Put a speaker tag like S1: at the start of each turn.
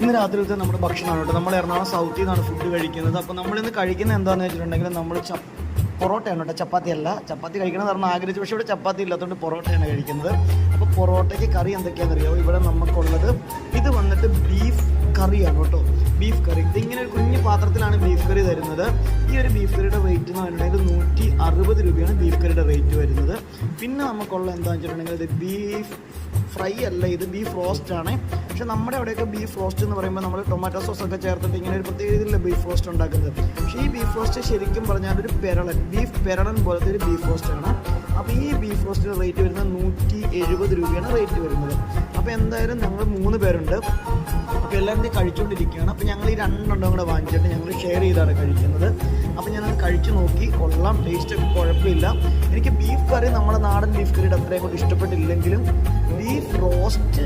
S1: ഇന്ന് രാത്രിയിലത്തെ നമ്മുടെ ഭക്ഷണമാണ് കേട്ടോ. നമ്മൾ എറണാകുളം സൗത്തിൽ നിന്നാണ് ഫുഡ് കഴിക്കുന്നത്. അപ്പോൾ നമ്മളിന്ന് കഴിക്കുന്നത് എന്താണെന്ന് വെച്ചിട്ടുണ്ടെങ്കിൽ നമ്മൾ പൊറോട്ടയാണ് കേട്ടോ. ചപ്പാത്തി അല്ല. ചപ്പാത്തി കഴിക്കണമെന്ന് പറഞ്ഞാൽ ആഗ്രഹിച്ചു. പക്ഷേ ഇവിടെ ചപ്പാത്തി ഇല്ലാത്തതുകൊണ്ട് പൊറോട്ടയാണ് കഴിക്കുന്നത്. അപ്പോൾ പൊറോട്ടയ്ക്ക് കറി എന്തൊക്കെയാണെന്ന് അറിയാമോ ഇവിടെ നമുക്കുള്ളത് ഇത് വന്നിട്ട് ബീഫ് കറിയാണ് കേട്ടോ. ബീഫ് കറി. ഇതിങ്ങനെ ഒരു പാത്രത്തിലാണ് ബീഫ് കറി തരുന്നത്. ഈ ഒരു ബീഫ് കറിയുടെ റേറ്റ് എന്ന് പറഞ്ഞിട്ടുണ്ടെങ്കിൽ നൂറ്റി അറുപത് രൂപയാണ് ബീഫ് കറിയുടെ റേറ്റ് വരുന്നത്. പിന്നെ നമുക്കുള്ള എന്താ വെച്ചിട്ടുണ്ടെങ്കിൽ ഇത് ബീഫ് ഫ്രൈ അല്ല ഇത് ബീഫ് റോസ്റ്റ് ആണ്. പക്ഷെ നമ്മുടെ അവിടെയൊക്കെ ബീഫ് റോസ്റ്റ് എന്ന് പറയുമ്പോൾ നമ്മൾ ടൊമാറ്റോ സോസ് ഒക്കെ ചേർത്തിട്ട് ഇങ്ങനെ ഒരു പ്രത്യേക രീതിയിലുള്ള ബീഫ് റോസ്റ്റ് ഉണ്ടാക്കുന്നത്. പക്ഷേ ഈ ബീഫ് റോസ്റ്റ് ശരിക്കും പറഞ്ഞാൽ ഒരു പെരളൻ ബീഫ് പെരളൻ പോലത്തെ ഒരു ബീഫ് റോസ്റ്റ് ആണ്. അപ്പോൾ ഈ ബീഫ് റോസ്റ്റിന് റേറ്റ് വരുന്നത് നൂറ്റി എഴുപത് രൂപയാണ് റേറ്റ് വരുന്നത്. അപ്പോൾ എന്തായാലും ഞങ്ങൾ മൂന്ന് പേരുണ്ട്. അപ്പോൾ എല്ലാവരും കഴിച്ചുകൊണ്ടിരിക്കുകയാണ് അപ്പോൾ ഞങ്ങൾ ഈ രണ്ടെണ്ണം കൂടെ വാങ്ങിച്ചിട്ട് ഞങ്ങൾ ഷെയർ ചെയ്താണ് കഴിക്കുന്നത്. അപ്പോൾ ഞാനത് കഴിച്ചു നോക്കി. കൊള്ളാം. ടേസ്റ്റ് ഒക്കെ കുഴപ്പമില്ല. എനിക്ക് ബീഫ് കറി നമ്മുടെ നാടൻ ബീഫ് കറിയുടെ അത്രയും കൊണ്ട് ഇഷ്ടപ്പെട്ടില്ലെങ്കിലും ബീഫ് റോസ്റ്റ്